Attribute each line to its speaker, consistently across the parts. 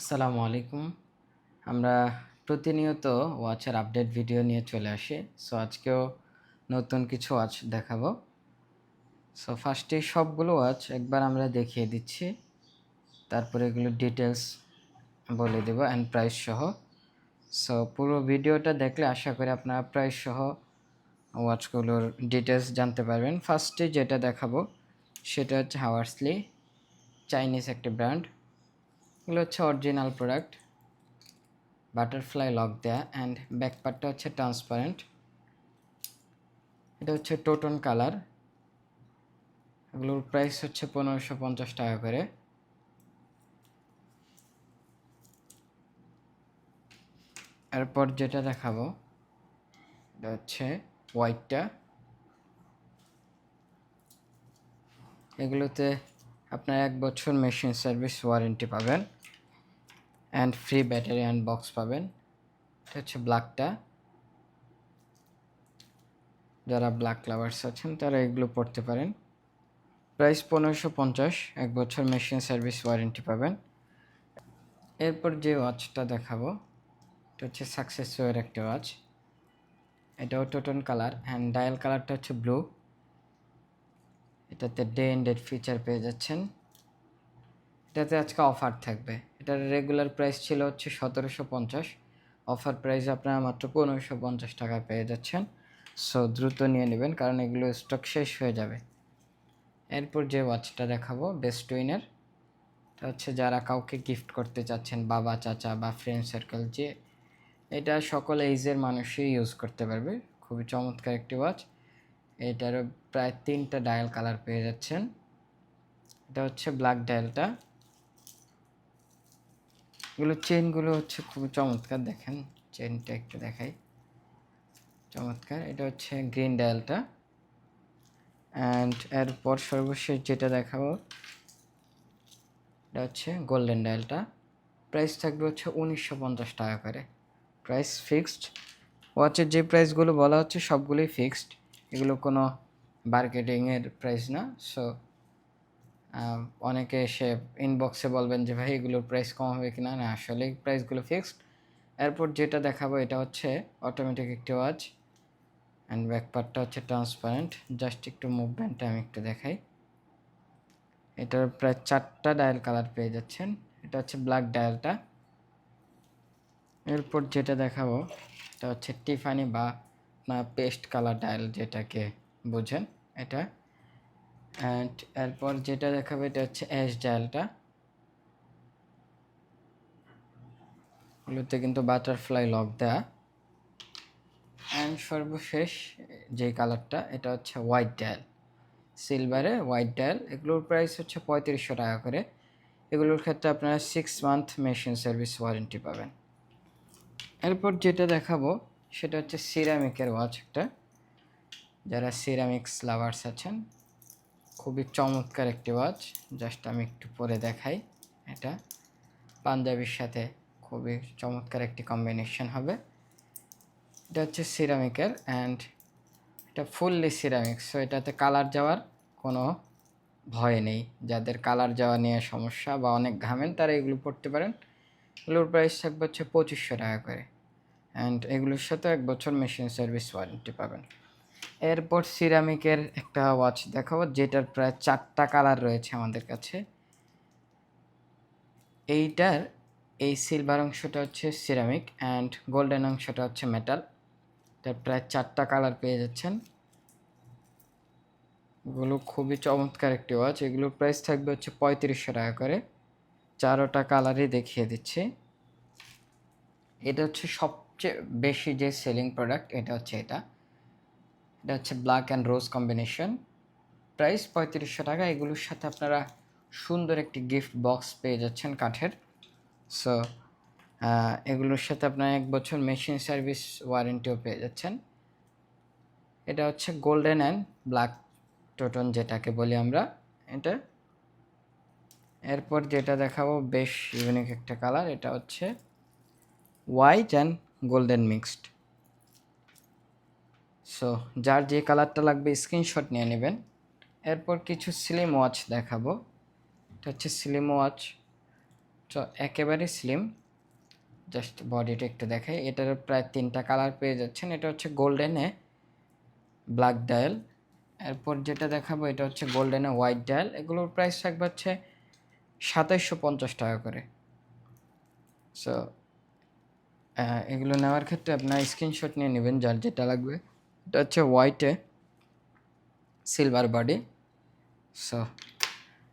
Speaker 1: আসসালামু আলাইকুম। আমরা প্রতিনিয়ত ওয়াচের আপডেট ভিডিও নিয়ে চলে আসি। সো আজকেও নতুন কিছু ওয়াচ দেখাবো। সো ফার্স্টে সবগুলো ওয়াচ একবার আমরা দেখিয়ে দিচ্ছি। তারপরে এগুলো ডিটেলস বলে দেবো অ্যান্ড প্রাইস সহ। সো পুরো ভিডিওটা দেখলে আশা করি আপনারা প্রাইস সহ ওয়াচগুলোর ডিটেলস জানতে পারবেন। ফার্স্টে যেটা দেখাবো সেটা হচ্ছে হাওয়ার্সলি চাইনিজ একটি ব্র্যান্ড এগুলো হচ্ছে অরিজিনাল প্রোডাক্ট বাটারফ্লাই লক দেয়া অ্যান্ড ব্যাক পার্টটা হচ্ছে ট্রান্সপারেন্ট এটা হচ্ছে টোটন কালার এগুলোর প্রাইস হচ্ছে পনেরোশো পঞ্চাশ টাকা করে। এরপর যেটা দেখাবো, এটা হচ্ছে হোয়াইটটা এগুলোতে আপনার এক বছর মেশিন সার্ভিস ওয়ারেন্টি পাবেন। And free battery and box পাবেন। এটা হচ্ছে ব্ল্যাকটা যারা ব্ল্যাক লাভার্স আছেন, তারা এগুলো পড়তে পারেন। প্রাইস পনেরোশো পঞ্চাশ, এক বছর মেশিন সার্ভিস ওয়ারেন্টি পাবেন। এরপর যে ওয়াচটা দেখাবো, এটা হচ্ছে সাকসেস ওয়ের একটা ওয়াচ এটাও টোটন কালার অ্যান্ড ডায়াল কালারটা হচ্ছে ব্লু এটাতে ডে এন্ড ফিচার পেয়ে যাচ্ছেন। এটাতে আজকে অফার থাকবে। এটার রেগুলার প্রাইস ছিল হচ্ছে সতেরোশো পঞ্চাশ। অফার প্রাইস আপনারা মাত্র পনেরোশো পঞ্চাশ টাকা পেয়ে যাচ্ছেন। সো দ্রুত নিয়ে নেবেন, কারণ এগুলো স্টক শেষ হয়ে যাবে। এরপর যে ওয়াচটা দেখাবো বেস্ট উইনের এটা হচ্ছে যারা কাউকে গিফট করতে চাচ্ছেন, বাবা, চাচা বা ফ্রেন্ড সার্কেল যে এটা সকল এইজের মানুষই ইউজ করতে পারবে। খুবই চমৎকার একটি ওয়াচ এটারও প্রায় তিনটা ডায়াল কালার পেয়ে যাচ্ছেন। এটা হচ্ছে ব্ল্যাক ডায়ালটা এগুলো চেনগুলো হচ্ছে খুব চমৎকার, দেখেন। চেনটা একটু দেখাই। চমৎকার, এটা হচ্ছে গ্রিন ডায়ালটা অ্যান্ড এরপর সর্বশেষ যেটা দেখাবো, এটা হচ্ছে গোল্ডেন ডায়ালটা প্রাইস থাকবে হচ্ছে উনিশশো পঞ্চাশ টাকা করে। প্রাইস ফিক্সড ওয়াচের যে প্রাইসগুলো বলা হচ্ছে, সবগুলোই ফিক্সড এগুলো কোনো মার্কেটিংয়ের প্রাইস না। সো অনেকে এসে ইনবক্সে বলবেন যে, ভাই, এগুলোর প্রাইস কম হবে কি না না আসলে প্রাইসগুলো ফিক্সড এরপর যেটা দেখাবো, এটা হচ্ছে অটোমেটিক একটি ওয়াচ অ্যান্ড ব্যাকপার্টটা হচ্ছে ট্রান্সপারেন্ট জাস্ট একটু মুভমেন্টটা আমি একটু দেখাই। এটার প্রায় চারটা ডায়াল কালার পেয়ে যাচ্ছেন। এটা হচ্ছে ব্ল্যাক ডায়ালটা এরপর যেটা দেখাবো, এটা হচ্ছে টিফানি বা পেস্ট কালার ডায়াল যেটাকে বোঝেন, এটা। অ্যান্ড এরপর যেটা দেখাবে এটা হচ্ছে অ্যাশ ডায়ালটা এগুলোতে কিন্তু বাটারফ্লাই লক দেয়া। অ্যান্ড সর্বশেষ যে কালারটা এটা হচ্ছে হোয়াইট ডায়াল সিলভারে হোয়াইট ডায়াল এগুলোর প্রাইস হচ্ছে পঁয়ত্রিশশো টাকা করে। এগুলোর ক্ষেত্রে আপনারা six month machine service warranty পাবেন। এরপর যেটা দেখাবো, সেটা হচ্ছে সিরামিকের ওয়াচ একটা। যারা সিরামিক্স লাভার্স আছেন খুবই চমৎকার একটি ওয়াচ। জাস্ট আমি একটু পরে দেখাই এটা। পাঞ্জাবির সাথে খুবই চমৎকার একটি কম্বিনেশন হবে। এটা হচ্ছে সিরামিকের অ্যান্ড এটা ফুললি সিরামিক সো এটাতে কালার যাওয়ার কোনো ভয় নেই। যাদের কালার যাওয়া নিয়ে সমস্যা বা অনেক ঘামেন, তারা এগুলো পড়তে পারেন। এগুলোর প্রাইস থাকবে হচ্ছে পঁচিশশো টাকা করে। অ্যান্ড এগুলোর সাথে এক বছর মেশিন সার্ভিস ওয়ারেন্টি পাবেন। এরপর সিরামিকের একটা ওয়াচ দেখাবো, যেটার প্রায় চারটা কালার রয়েছে আমাদের কাছে। এইটার এই সিলভার অংশটা হচ্ছে সিরামিক অ্যান্ড গোল্ডেন অংশটা হচ্ছে মেটাল এটার প্রায় চারটা কালার পেয়ে যাচ্ছেন। এগুলো খুবই চমৎকার একটি ওয়াচ এগুলোর প্রাইস থাকবে হচ্ছে পঁয়ত্রিশশো টাকা করে। চারোটা কালারই দেখিয়ে দিচ্ছি। এটা হচ্ছে সবচেয়ে বেশি যে সেলিং প্রোডাক্ট এটা হচ্ছে এটা। এটা হচ্ছে black and rose combination price পঁয়ত্রিশশো টাকা, এগুলোর সাথে আপনারা সুন্দর একটি গিফট বক্স পেয়ে যাচ্ছেন কাঠের। সো এগুলোর সাথে আপনারা এক বছর মেশিন সার্ভিস ওয়ারেন্টিও পেয়ে যাচ্ছেন। এটা হচ্ছে গোল্ডেন অ্যান্ড ব্ল্যাক টোটন যেটাকে বলি আমরা এটা। এরপর যেটা দেখাবো বেশ ইউনিক একটা কালার এটা হচ্ছে white and golden mixed so যার যে কালারটা লাগবে স্ক্রিনশট নিয়ে নেবেন। এরপর কিছু স্লিম ওয়াচ দেখাবো। এটা হচ্ছে স্লিম ওয়াচ তো একেবারে স্লিম জাস্ট বডিটা একটু দেখাই। এটার প্রায় তিনটা কালার পেয়ে যাচ্ছেন। এটা হচ্ছে গোল্ডেনে ব্ল্যাক ডায়াল এরপর যেটা দেখাবো, এটা হচ্ছে গোল্ডেনে হোয়াইট ডায়াল এগুলোর প্রাইস থাকবে হচ্ছে সাতাইশশো পঞ্চাশ টাকা করে। সো এগুলো নেওয়ার ক্ষেত্রে আপনার স্ক্রিনশট নিয়ে নেবেন, যার যেটা লাগবে। এটা হচ্ছে হোয়াইটে সিলভার বডি সো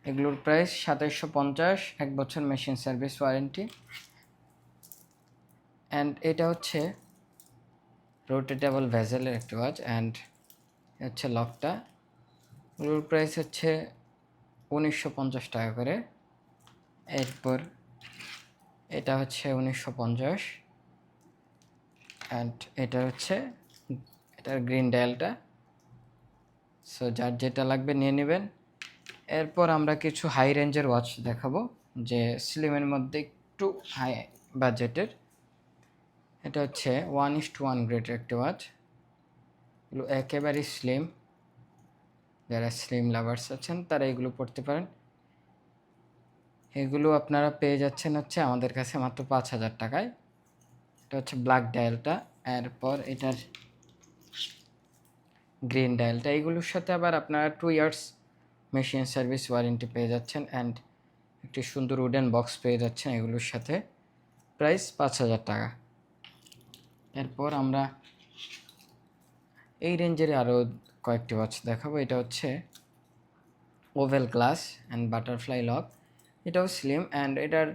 Speaker 1: এগুলোর প্রাইস সাতাইশশো পঞ্চাশ, এক বছর মেশিন সার্ভিস ওয়ারেন্টি অ্যান্ড এটা হচ্ছে রোটেটেবল ভেজেলের একটি ওয়াচ অ্যান্ড হচ্ছে লকটা এগুলোর প্রাইস হচ্ছে উনিশশো পঞ্চাশ টাকা করে। এরপর এটা হচ্ছে উনিশশো পঞ্চাশ। অ্যান্ড এটা হচ্ছে এটার গ্রিন ডায়ালটা সো যার যেটা লাগবে নিয়ে নেবেন। এরপর আমরা কিছু হাই রেঞ্জের ওয়াচ দেখাবো, যে স্লিমের মধ্যে একটু হাই বাজেটের এটা হচ্ছে ওয়ান ইস টু ওয়ান গ্রেটের একটি ওয়াচ এগুলো একেবারে স্লিম যারা স্লিম লাভার্স আছেন, তারা এগুলো পড়তে পারেন। এগুলো আপনারা পেয়ে যাচ্ছেন হচ্ছে আমাদের কাছে মাত্র পাঁচ হাজার টাকায়। এটা হচ্ছে ব্ল্যাক ডায়ালটা এরপর এটার গ্রিন ডায়ালটা এইগুলোর সাথে আবার আপনারা two years machine service warranty পেয়ে যাচ্ছেন অ্যান্ড একটি সুন্দর উডেন বক্স পেয়ে যাচ্ছেন এগুলোর সাথে। প্রাইস পাঁচ হাজার টাকা। এরপর আমরা এই রেঞ্জের আরও কয়েকটি ওয়াচ দেখাবো। এটা হচ্ছে oval glass and butterfly lock এটাও স্লিম অ্যান্ড এটার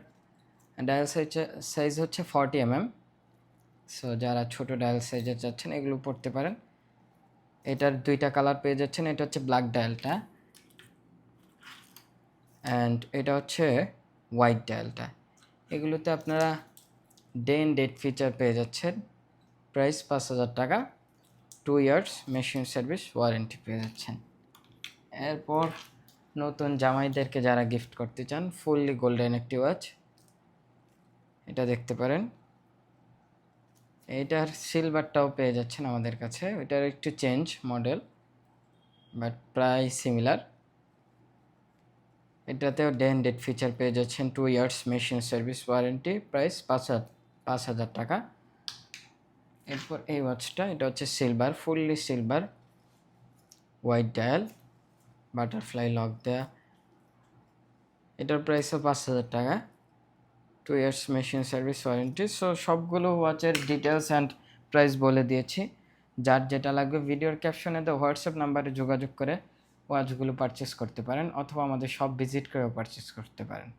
Speaker 1: ডায়াল সাইজ সাইজ হচ্ছে ফর্টি এমএম সো যারা ছোটো ডায়াল সাইজের চাচ্ছেন, এগুলো পড়তে পারেন। এটার দুইটা কালার পেয়ে যাচ্ছেন। এটা হচ্ছে ব্ল্যাক ডায়ালটা অ্যান্ড এটা হচ্ছে হোয়াইট ডায়ালটা এগুলোতে আপনারা ডে এন্ড ডেট ফিচার পেয়ে যাচ্ছেন। প্রাইস পাঁচ হাজার টাকা। Two years machine service warranty পেয়ে যাচ্ছেন। এরপর নতুন জামাইদেরকে যারা গিফট করতে চান ফুললি গোল্ডেন একটি ওয়াচ এটা দেখতে পারেন। এইটার সিলভারটাও পেয়ে যাচ্ছেন আমাদের কাছে। এটার একটু চেঞ্জ মডেল বাট প্রায় সিমিলার এটাতেও ডেন ডেট ফিচার পেয়ে যাচ্ছেন two years machine service warranty price পাঁচ পাঁচ হাজার টাকা। এরপর এই ওয়াচটা এটা হচ্ছে silver fully silver white dial butterfly lock দেয়া। এটার প্রাইসও পাঁচ হাজার টাকা। Two years machine service warranty so সবগুলো ওয়াচের ডিটেলস অ্যান্ড প্রাইস বলে দিয়েছি। যার যেটা লাগবে ভিডিওর ক্যাপশনে তো হোয়াটসঅ্যাপ নাম্বারে যোগাযোগ করে ওয়াচগুলো পারচেস করতে পারেন, অথবা আমাদের সব ভিজিট করেও পারচেস করতে পারেন।